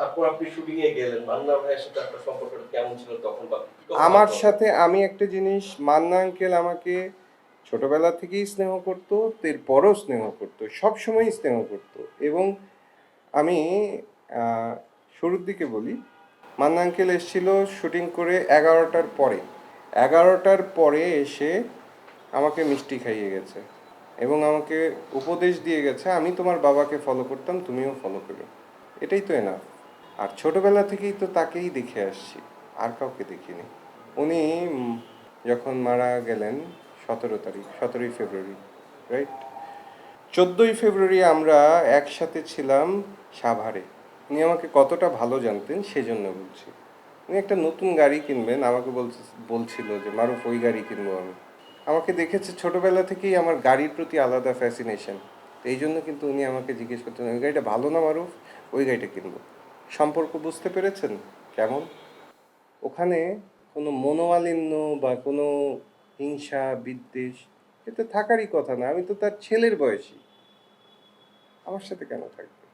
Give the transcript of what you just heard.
তারপর আপনি শুটিং এ গেলেন, মান্না ভাইয়ের সাথে আপনার সম্পর্কটা কেমন ছিল তখন আমার সাথে আমি একটা জিনিস, মান্না আঙ্কেল আমাকে ছোটবেলা থেকেই স্নেহ করতো, এরপরও স্নেহ করতো, সবসময়ই স্নেহ করতো এবং আমি শুরুর দিকে বলি, মান্না আঙ্কেল এসেছিল শুটিং করে এগারোটার পরে। এগারোটার পরে এসে আমাকে মিষ্টি খাইয়ে গেছে এবং আমাকে উপদেশ দিয়ে গেছে, আমি তোমার বাবাকে ফলো করতাম, তুমিও ফলো করো। এটাই তো এনা আর ছোটবেলা থেকেই তো তাকেই দেখে আসছি, আর কাউকে দেখিনি। উনি যখন মারা গেলেন সতেরো তারিখ, সতেরোই ফেব্রুয়ারি রাইট চোদ্দোই ফেব্রুয়ারি আমরা একসাথে ছিলাম সাভারে। উনি আমাকে কতটা ভালো জানতেন সেজন্য বলছি। উনি একটা নতুন গাড়ি কিনবেন, আমাকে বলছে, বলছিল যে, মারুফ, ওই গাড়ি কিনবো আমি। আমাকে দেখেছে, ছোটবেলা থেকেই আমার গাড়ির প্রতি আলাদা ফ্যাসিনেশন এই জন্য কিন্তু উনি আমাকে জিজ্ঞেস করতেন, ওই গাড়িটা ভালো না মারুফ? ওই গাড়িটা কিনবো। সম্পর্ক বুঝতে পেরেছেন? কেমন? ওখানে কোনো মনোমালিন্য বা কোনো হিংসা, বিদ্বেষ এতে থাকারই কথা না। আমি তো তার ছেলের বয়সী। আমার সাথে কেন থাকবে?